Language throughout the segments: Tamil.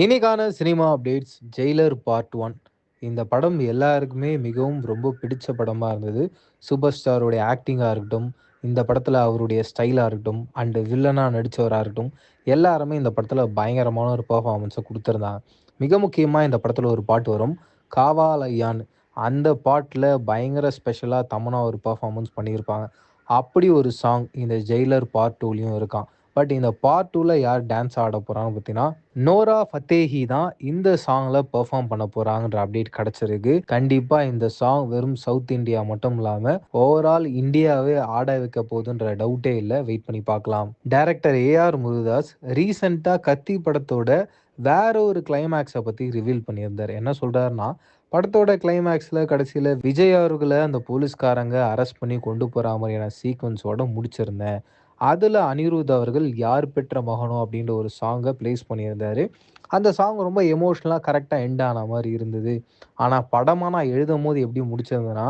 இன்னைக்கான cinema updates Jailer part one. இந்த படம் எல்லாருக்குமே மிகவும் ரொம்ப பிடிச்ச படமாக இருந்தது. சூப்பர் ஸ்டாருடைய ஆக்டிங்காக இருக்கட்டும் இந்த படத்தில் அவருடைய ஸ்டைலாக இருக்கட்டும் அண்டு வில்லனாக நடித்தவராக இருக்கட்டும் எல்லாருமே இந்த படத்தில் பயங்கரமான ஒரு பர்ஃபார்மன்ஸை கொடுத்துருந்தாங்க. மிக முக்கியமாக இந்த படத்தில் ஒரு பாட்டு வரும் காவாலய்யான் அந்த பாட்டில் பயங்கர ஸ்பெஷலாக தமனா ஒரு பர்ஃபார்மன்ஸ் பண்ணியிருப்பாங்க. அப்படி ஒரு சாங் இந்த ஜெயிலர் பார்ட் டூலையும் இருக்கான். பட் இந்த பார்ட் டூவில் யார் டான்ஸ் ஆட போகிறாங்கன்னு பார்த்தீங்கன்னா நோரா ஃபத்தேஹி தான் இந்த சாங்கில் பெர்ஃபார்ம் பண்ண போகிறாங்கன்ற அப்டேட் கிடச்சிருக்கு. கண்டிப்பாக இந்த சாங் வெறும் சவுத் இந்தியா மட்டும் இல்லாமல் ஓவரால் இந்தியாவே ஆட வைக்க போகுதுன்ற டவுட்டே இல்லை. வெயிட் பண்ணி பார்க்கலாம். டைரக்டர் ஏஆர் முருதாஸ் ரீசெண்டாக கத்தி படத்தோட வேற ஒரு கிளைமேக்ஸை பற்றி ரிவீல் பண்ணியிருந்தார். என்ன சொல்கிறாருன்னா படத்தோட கிளைமேக்ஸில் கடைசியில் விஜய் அவர்களை அந்த போலீஸ்காரங்க அரெஸ்ட் பண்ணி கொண்டு போகிற மாதிரியான சீக்வன்ஸோட முடிச்சிருந்தேன். அதில் அனிருத் அவர்கள் யார் பெற்ற மகனோ அப்படின்ற ஒரு சாங்கை ப்ளேஸ் பண்ணியிருந்தார். அந்த சாங் ரொம்ப எமோஷ்னலாக கரெக்டாக எண்ட் ஆன மாதிரி இருந்தது. ஆனால் படமாக நான் எழுதும் போது எப்படி முடிச்சிருந்தேன்னா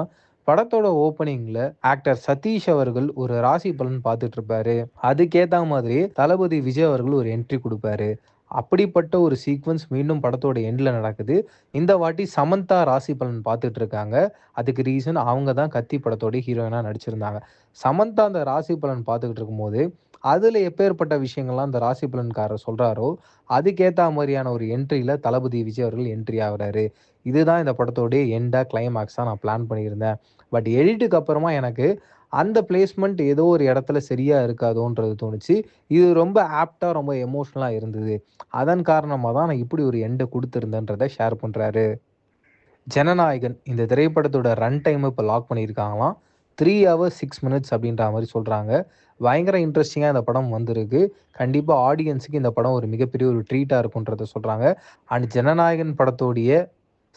படத்தோட ஓப்பனிங்கில் ஆக்டர் சதீஷ் அவர்கள் ஒரு ராசி பலன் பார்த்துட்டு இருப்பாரு. அதுக்கேற்ற மாதிரி தளபதி விஜய் அவர்கள் ஒரு என்ட்ரி கொடுப்பாரு. அப்படிப்பட்ட ஒரு சீக்வன்ஸ் மீண்டும் படத்தோட எண்டில் நடக்குது. இந்த வாட்டி சமந்தா ராசி பலன் பார்த்துட்டு இருக்காங்க. அதுக்கு ரீசன் அவங்க தான் கத்தி படத்தோட ஹீரோயினாக நடிச்சிருந்தாங்க. சமந்தா அந்த ராசி பலன் பார்த்துக்கிட்டு இருக்கும்போது அதில் எப்பேற்பட்ட விஷயங்கள்லாம் அந்த ராசி பலன்காரர் சொல்கிறாரோ அதுக்கேற்ற மாதிரியான ஒரு என்ட்ரியில் தளபதி விஜய் அவர்கள் என்ட்ரி ஆகிறாரு. இதுதான் இந்த படத்தோடைய எண்டாக கிளைமேக்ஸாக நான் பிளான் பண்ணியிருந்தேன். பட் எடிட்டுக்கு அப்புறமா எனக்கு அந்த பிளேஸ்மெண்ட் ஏதோ ஒரு இடத்துல சரியாக இருக்காதோன்றது தோணுச்சு. இது ரொம்ப ஆப்டாக ரொம்ப எமோஷ்னலாக இருந்தது. அதன் காரணமாக தான் நான் இப்படி ஒரு எண்டை கொடுத்துருந்தேன்றதை ஷேர் பண்ணுறாரு ஜனநாயகன் இந்த திரைப்படத்தோட ரன் டைம் இப்போ லாக் பண்ணியிருக்காங்களாம். த்ரீ ஹவர்ஸ் சிக்ஸ் மினிட்ஸ் அப்படின்ற மாதிரி சொல்கிறாங்க பயங்கர இன்ட்ரெஸ்டிங்காக இந்த படம் வந்திருக்கு. கண்டிப்பாக ஆடியன்ஸுக்கு இந்த படம் ஒரு மிகப்பெரிய ஒரு ட்ரீட்டாக இருக்குன்றத சொல்கிறாங்க அண்ட் ஜனநாயகன் படத்தோடைய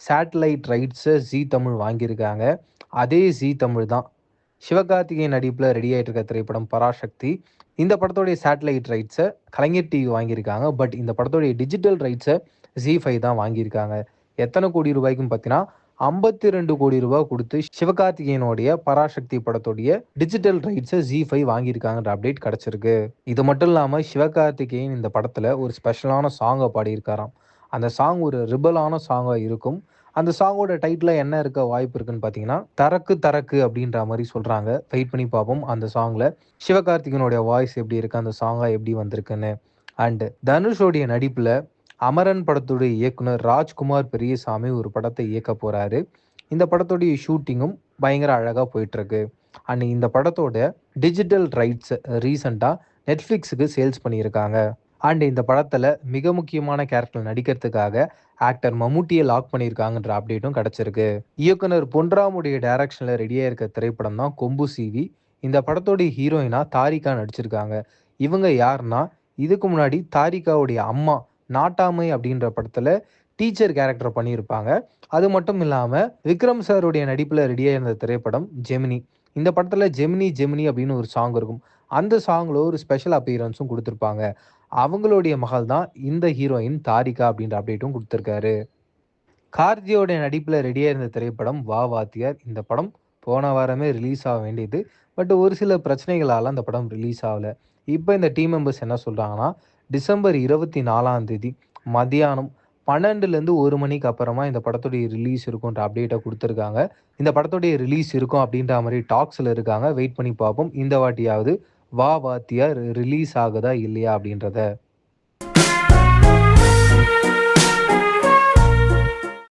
சேட்டலைட் ரைட்ஸை ஜி தமிழ் வாங்கியிருக்காங்க. அதே ஜி தமிழ் தான். சிவகார்த்திகேயன் நடிப்பில் ரெடி ஆகிட்டு இருக்க திரைப்படம் பராசக்தி. இந்த படத்தோடைய சேட்டலைட் ரைட்ஸை கலைஞர் டிவி வாங்கியிருக்காங்க. பட் இந்த படத்தோடைய டிஜிட்டல் ரைட்ஸை ஜி ஃபைவ் தான் வாங்கியிருக்காங்க. எத்தனை கோடி ரூபாய்க்குன்னு பார்த்தீங்கன்னா ஐம்பத்தி ரெண்டு கோடி ரூபாய் கொடுத்து சிவகார்த்திகேயனுடைய பராசக்தி படத்துடைய டிஜிட்டல் ரைட்ஸை ஜி ஃபைவ் வாங்கியிருக்காங்கன்ற அப்டேட் கிடச்சிருக்கு. இது மட்டும் இல்லாமல் சிவகார்த்திகேயன் இந்த படத்தில் ஒரு ஸ்பெஷலான சாங்கை பாடியிருக்காராம். அந்த சாங் ஒரு ரிபலான சாங்காக இருக்கும். அந்த சாங்கோட டைட்டில் என்ன இருக்க வாய்ப்பு இருக்குன்னு பார்த்தீங்கன்னா தரக்கு தரக்கு அப்படின்ற மாதிரி சொல்கிறாங்க வெயிட் பண்ணி பார்ப்போம் அந்த சாங்கில் சிவகார்த்திகனுடைய வாய்ஸ் எப்படி இருக்குது அந்த சாங்காக எப்படி வந்திருக்குன்னு. அண்டு தனுஷோடைய நடிப்பில் அமரன் படத்துடைய இயக்குனர் ராஜ்குமார் பெரியசாமி ஒரு படத்தை இயக்க போகிறாரு இந்த படத்துடைய ஷூட்டிங்கும் பயங்கர அழகாக போயிட்டுருக்கு. அண்ட் இந்த படத்தோட டிஜிட்டல் ரைட்ஸ் ரீசண்டாக நெட்ஃப்ளிக்ஸுக்கு சேல்ஸ் பண்ணியிருக்காங்க. அண்ட் இந்த படத்தில் மிக முக்கியமான கேரக்டர் நடிக்கிறதுக்காக ஆக்டர் மம்முட்டியை லாக் பண்ணியிருக்காங்கன்ற அப்டேட்டும் கிடச்சிருக்கு. இயக்குனர் பொன்ராமுடைய டைரக்ஷனில் ரெடியாக இருக்க திரைப்படம் தான் கொம்பு சிவி. இந்த படத்தோடைய ஹீரோயினாக தாரிகா நடிச்சிருக்காங்க. இவங்க யாருன்னா இதுக்கு முன்னாடி தாரிகாவுடைய அம்மா நாட்டாமை அப்படின்ற படத்தில் டீச்சர் கேரக்டர் பண்ணியிருப்பாங்க. அது மட்டும் இல்லாமல் விக்ரம் சாருடைய நடிப்பில் ரெடியாக இருந்த திரைப்படம் ஜெமினி இந்த படத்தில் ஜெமினி ஜெமினி அப்படின்னு ஒரு சாங் இருக்கும். அந்த சாங்கில் ஒரு ஸ்பெஷல் அப்பியரன்ஸும் கொடுத்துருப்பாங்க. அவங்களுடைய மகள் தான் இந்த ஹீரோயின் தாரிகா அப்படின்ற அப்டேட்டும் கொடுத்துருக்காரு. கார்த்தியோடைய நடிப்பில் ரெடியாக இருந்த திரைப்படம் வா வாத்தியார். இந்த படம் போன வாரமே ரிலீஸ் ஆக வேண்டியது. பட் ஒரு சில பிரச்சனைகளால் அந்த படம் ரிலீஸ் ஆகலை. இப்போ இந்த டீம் மெம்பர்ஸ் என்ன சொல்கிறாங்கன்னா டிசம்பர் இருபத்தி நாலாம் தேதி மதியானம் பன்னெண்டுலேருந்து ஒரு மணிக்கு அப்புறமா இந்த படத்துடைய ரிலீஸ் இருக்கும்ன்ற அப்டேட்டை கொடுத்துருக்காங்க. இந்த படத்துடைய ரிலீஸ் இருக்கும் அப்படின்ற மாதிரி டாக்ஸில் இருக்காங்க. வெயிட் பண்ணி பார்ப்போம். இந்த வாட்டியாவது வா வாத்தியார் ரிலீஸ் ஆகுதா இல்லையா அப்படின்றத.